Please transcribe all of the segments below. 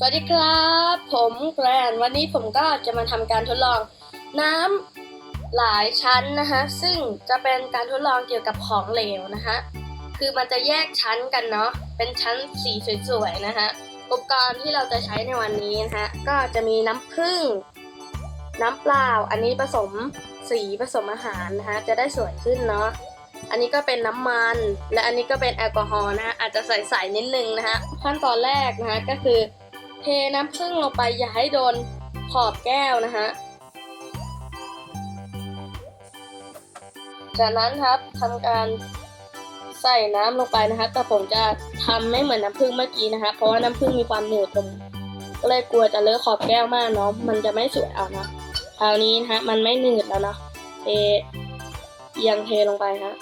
สวัสดีครับ ผมแกรนวันนี้ผมก็จะมาทำการทดลองน้ำหลายชั้นนะคะซึ่งจะเป็นการทดลองเกี่ยวกับของเหลวนะคะคือมันจะแยกชั้นกันเนาะเป็นชั้นสีสวยๆนะคะอุปกรณ์ที่เราจะใช้ในวันนี้นะคะก็จะมีน้ำผึ้งน้ำเปล่า อันนี้ผสมสีผสมอาหารนะคะจะได้สวยขึ้นเนาะอันนี้ก็เป็นน้ำมัน และอันนี้ก็เป็นแอลกอฮอล์นะฮะอาจจะใส่ๆนิดนึงนะฮะขั้นตอนแรกนะฮะก็คือ เทน้ำผึ้งลงไปอย่าให้โดนขอบแก้วนะฮะ จากนั้นครับทำการใส่น้ำลงไปนะฮะแต่ผมจะทำไม่เหมือนน้ำผึ้งเมื่อกี้นะฮะเพราะว่าน้ำผึ้งมีความหนืดผมก็เลยกลัวจะเลอะขอบแก้วมากเนาะมันจะไม่สวยเอานะคราวนี้นะฮะมันไม่หนืดแล้วเนาะเทเอียงเทลงไปฮะ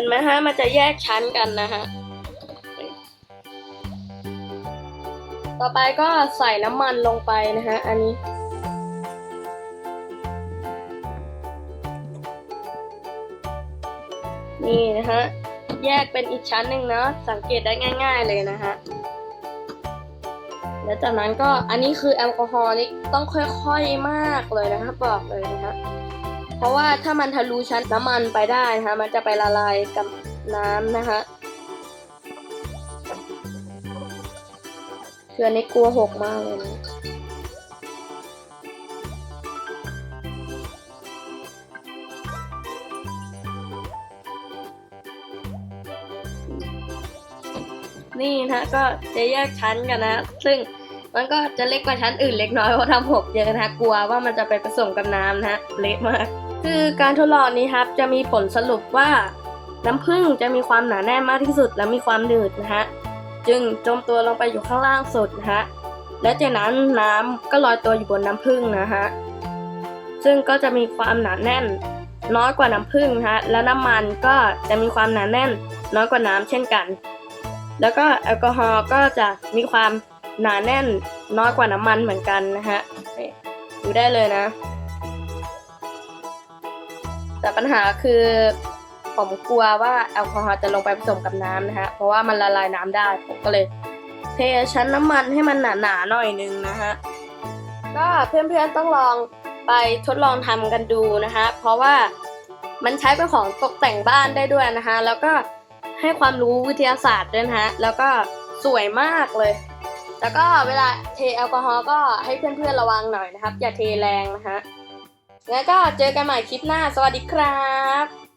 ห็นไหมฮะ มันจะแยกชั้นกันนะฮะ ต่อไปก็ใส่น้ำมันลงไปนะฮะ อันนี้ นี่นะฮะ แยกเป็นอีกชั้นหนึ่งเนาะ สังเกตได้ง่าย ๆเลยนะฮะแล้วจากนั้นก็อันนี้คือแอลกอฮอล์นี่ต้องค่อยๆมากเลยนะคะบอกเลยนะฮะ เพราะว่าถ้ามันทะลุชั้นน้ำมันไปได้นะคะมันจะไปละลายกับน้ำนะคะคืออันนี้กลัวหกมากเลยนะนี่นะก็จะแยกชั้นกันนะ ซึ่งมันก็จะเล็กกว่าชั้นอื่นเล็กน้อยเพราะทำหกเยอะนะคะกลัวว่ามันจะไปผสมกับน้ำนะเละมาก คือการทดลองนี้ครับจะมีผลสรุปว่า น้ำผึ้งจะมีความหนาแน่นมากที่สุดและมีความหนืดนะฮะจึงจมตัวลงไปอยู่ข้างล่างสุดนะฮะและจากนั้นน้ำก็ลอยตัวอยู่บนน้ำผึ้งนะฮะซึ่งก็จะมีความหนาแน่น น้อยกว่าน้ำผึ้งนะฮะและน้ำมันก็จะมีความหนาแน่น น้อยกว่าน้ำเช่นกัน แล้วก็แอลกอฮอล์ก็จะมีความหนาแน่น น้อยกว่าน้ำมันเหมือนกันนะฮะดูได้เลยนะ แต่ปัญหาคือผมกลัวว่าแอลกอฮอล์จะลงไปผสมกับน้ำนะฮะ เพราะว่ามันละลายน้ำได้ ผมก็เลยเทชั้นน้ำมันให้มันหนาๆหน่อยนึงนะฮะ ก็เพื่อนๆต้องลองไปทดลองทำกันดูนะฮะ เพราะว่ามันใช้เป็นของตกแต่งบ้านได้ด้วยนะคะแล้วก็ให้ความรู้วิทยาศาสตร์ด้วยนะฮะ แล้วก็สวยมากเลย แล้วก็เวลาเทแอลกอฮอล์ก็ให้เพื่อนๆระวังหน่อยนะครับ อย่าเทแรงนะฮะ งั้นก็เจอกันใหม่คลิปหน้า สวัสดีครับ